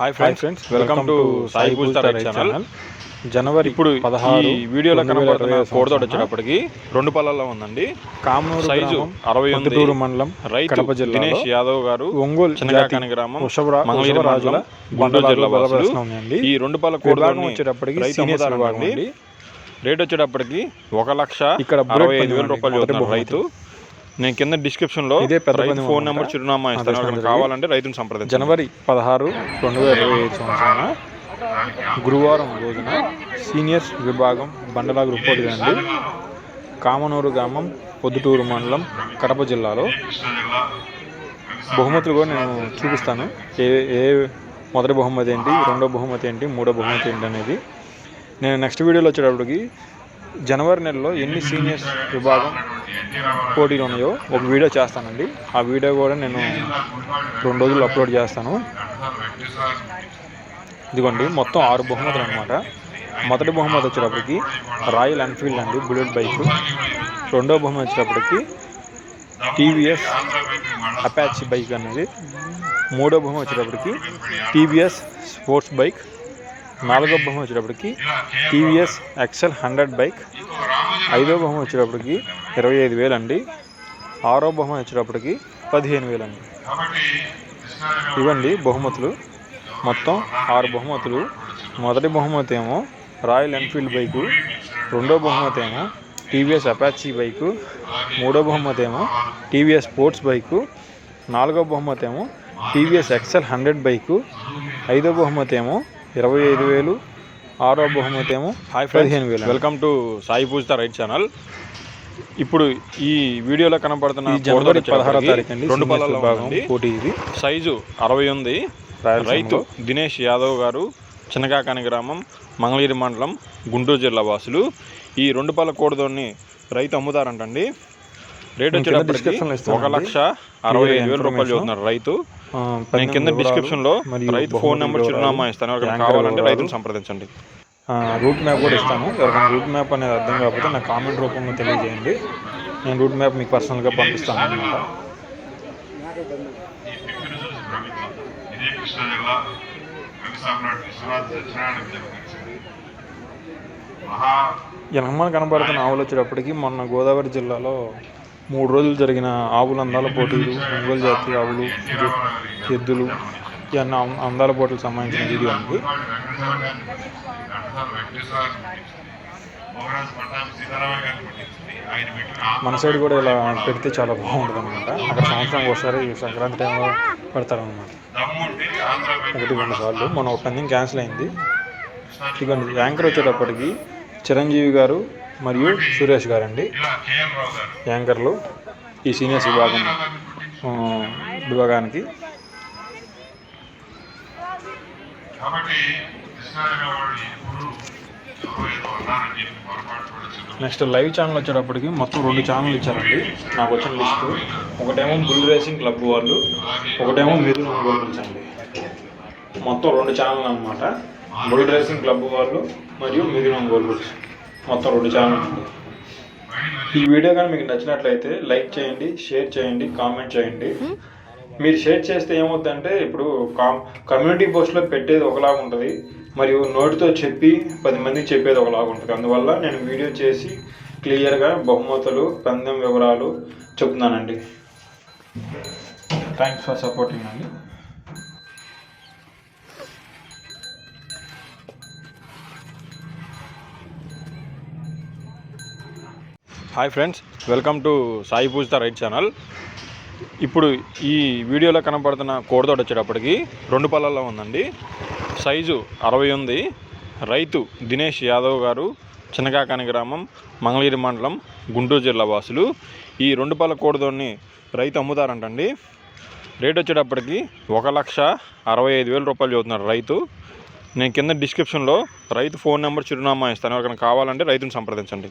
Hi friends welcome to Sai రైతు channel జనవరి ఇప్పుడు పదహారు ఈ వీడియోలో కనబడుతున్న సంవత్సరం వచ్చేటప్పటికి రెండు పళ్ళల్లో ఉందండి. కామనూరు సైజు అరవై పొద్దుటూరు మండలం రైతు జిల్లాలో దినేష్ యాదవ్ గారు ఒంగోలు చిన్నకాకాని గ్రామం మంగళగిరి మండలం గుంటూరు జిల్లా వాసులు. ఈ రెండు పళ్ళ విభాగం కోడితోని వచ్చేటప్పటికి రైతు రేట్ వచ్చేటప్పటికి ఒక లక్ష ఇక్కడ అరవై ఐదు వేల రూపాయలు. రైతు. నేను కింద డిస్క్రిప్షన్లో ఇదే పెద్ద ఫోన్. నెంబర్ చిరునామా ఇస్తాను. కావాలంటే రైతుని సంప్రదించండి. జనవరి పదహారు రెండు వేల ఇరవై ఐదు సంవత్సరాన గురువారం రోజున సీనియర్స్ విభాగం బండలాగు రిపోర్ట్ అండి కామనూరు గ్రామం పొద్దుటూరు మండలం కడప జిల్లాలో. బహుమతులు కూడా నేను చూపిస్తాను. ఏ ఏ మొదటి బహుమతి ఏంటి రెండో బహుమతి ఏంటి మూడో బహుమతి ఏంటి అనేది. నేను నెక్స్ట్ వీడియోలో వచ్చేటప్పటికి జనవరి నెలలో ఎన్ని సీనియర్స్ విభాగం పోటీలు ఉన్నాయో ఒక వీడియో చేస్తానండి. ఆ వీడియో కూడా నేను రెండు రోజులు అప్లోడ్ చేస్తాను. ఇదిగోండి మొత్తం ఆరు బహుమతులు అనమాట మొదటి బహుమతి వచ్చేటప్పటికి రాయల్ ఎన్ఫీల్డ్ అండి బుల్లెట్ బైక్. రెండో బహుమతి వచ్చేటప్పటికి టీవీఎస్ అపాచీ బైక్ అనేది. మూడో బహుమతి వచ్చేటప్పటికి టీవీఎస్ స్పోర్ట్స్ బైక్. నాలుగో బహుమతి వచ్చేటప్పటికి టీవీఎస్ ఎక్సెల్ హండ్రెడ్ బైక్. ఐదో బహుమతి వచ్చేటప్పటికి ఇరవై ఐదు వేలు అండి ఆరో బహుమతి వచ్చేటప్పటికి పదిహేను వేలు అండి ఇవ్వండి బహుమతులు. మొత్తం ఆరు బహుమతులు. మొదటి బహుమతి ఏమో రాయల్ ఎన్ఫీల్డ్ బైకు. రెండో బహుమతి ఏమో టీవీఎస్ అపాచీ బైకు. మూడో బహుమతి ఏమో టీవీఎస్ స్పోర్ట్స్ బైకు. నాలుగో బహుమతి ఏమో టీవీఎస్ ఎక్సెల్ హండ్రెడ్ బైకు. ఐదో బహుమతి ఏమో ఇరవై ఐదు వేలు. ఆరో బహుమతి ఏమో హాయ్ పదిహేను వేలు. Welcome to Sai Pujitha right channel. ఇప్పుడు ఈ వీడియోలో కనబడుతున్న ఈ జనవరి పదహారో తారీఖు అండి రెండు విభాగం ఉందండి. పోటీ ఇది. సైజు అరవై ఉంది. రైతు దినేష్ యాదవ్ గారు చిన్నకాకాని గ్రామం మంగళగిరి మండలం గుంటూరు జిల్లా వాసులు. ఈ రెండు పళ్ళ కోడితోని రైతు అమ్ముతారంటండి. రేట్ వచ్చేటప్పటికి. ఒక లక్ష అరవై ఐదు వేల రూపాయలు. చదువుతున్నారు రైతు. నేను కింద వివరాలు డిస్క్రిప్షన్లో మరియు రైతు ఫోన్ నెంబర్ చిరునామా ఇస్తాను. ఎవరికైనా కావాలంటే రైతుని సంప్రదించండి. రూట్ మ్యాప్ కూడా ఇస్తాను. ఎవరికైనా రూట్ మ్యాప్ అనేది అర్థం కాకపోతే నాకు కామెంట్ రూపంలో తెలియజేయండి. నేను రూట్ మ్యాప్ మీకు పర్సనల్గా పంపిస్తాను అనమాట కృష్ణా జిల్లా విశ్వనాథ్ సత్యనారాయణ మహా కనబడుతున్న ఆవులు వచ్చేటప్పటికి మొన్న గోదావరి జిల్లాలో మూడు రోజులు జరిగిన ఆవుల అందాల పోటీలు ఒంగోలు జాతి ఆవులు ఎద్దులు ఇవన్నీ అందాల పోటీలకు సంబంధించిన వీడియో అండి. మన సైడ్ కూడా ఇలా పెడితే చాలా బాగుంటుంది అనమాట అక్కడ సంవత్సరానికి ఒకసారి సంక్రాంతి టైంలో పెడతారనమాట ఒకటి రెండు సార్లు. మన ఒక పందెం క్యాన్సిల్ అయింది. ఇదిగోండి యాంకర్ వచ్చేటప్పటికి చిరంజీవి గారు మరియు సురేష్ గారు అండి ఇలా కేఎల్ రావు గారు. యాంకర్లు ఈ సీనియర్స్ విభాగం విభాగానికి. నెక్స్ట్ లైవ్ ఛానల్ వచ్చేటప్పటికి మొత్తం రెండు ఛానల్ ఇచ్చారండి. నాకు వచ్చిన లిస్టు. ఒకటేమో బుల్ రేసింగ్ క్లబ్ వాళ్ళు ఒకటేమో మిథున్ గోల్స్ అండి. మొత్తం రెండు ఛానల్ అనమాట బుల్ రేసింగ్ క్లబ్ వాళ్ళు మరియు మిథున్ గోల్స్ మొత్తం రెండు ఛానల్ అండి ఈ వీడియో కానీ మీకు నచ్చినట్లయితే లైక్ చేయండి షేర్ చేయండి కామెంట్ చేయండి. మీరు షేర్ చేస్తే ఏమవుతుందంటే ఇప్పుడు కామ్ కమ్యూనిటీ పోస్ట్లో పెట్టేది ఒకలాగా ఉంటుంది. మరియు నోటితో చెప్పి పది మందికి చెప్పేది ఒకలాగా ఉంటుంది. అందువల్ల నేను వీడియో చేసి క్లియర్గా బహుమతులు పందెం వివరాలు చెప్తున్నానండి. థ్యాంక్స్ ఫర్ సపోర్టింగ్ అండి. Hi friends welcome to Sai Pujitha right channel ఇప్పుడు ఈ వీడియోలో కనబడుతున్న కోడితోట వచ్చేటప్పటికి రెండు పళ్ళల్లో ఉందండి. సైజు అరవై ఉంది. రైతు దినేష్ యాదవ్ గారు చిన్నకాకాని గ్రామం మంగళగిరి మండలం గుంటూరు జిల్లా వాసులు. ఈ రెండు పళ్ళ కోడదోడిని రైతు అమ్ముతారంటండి. రేట్ వచ్చేటప్పటికి ఒక లక్ష అరవై ఐదు వేల రూపాయలు చదువుతున్నారు రైతు. నేను కింద డిస్క్రిప్షన్లో రైతు ఫోన్ నెంబర్ చిరునామా ఇస్తాను. ఎవరికైనా కావాలంటే రైతుని సంప్రదించండి.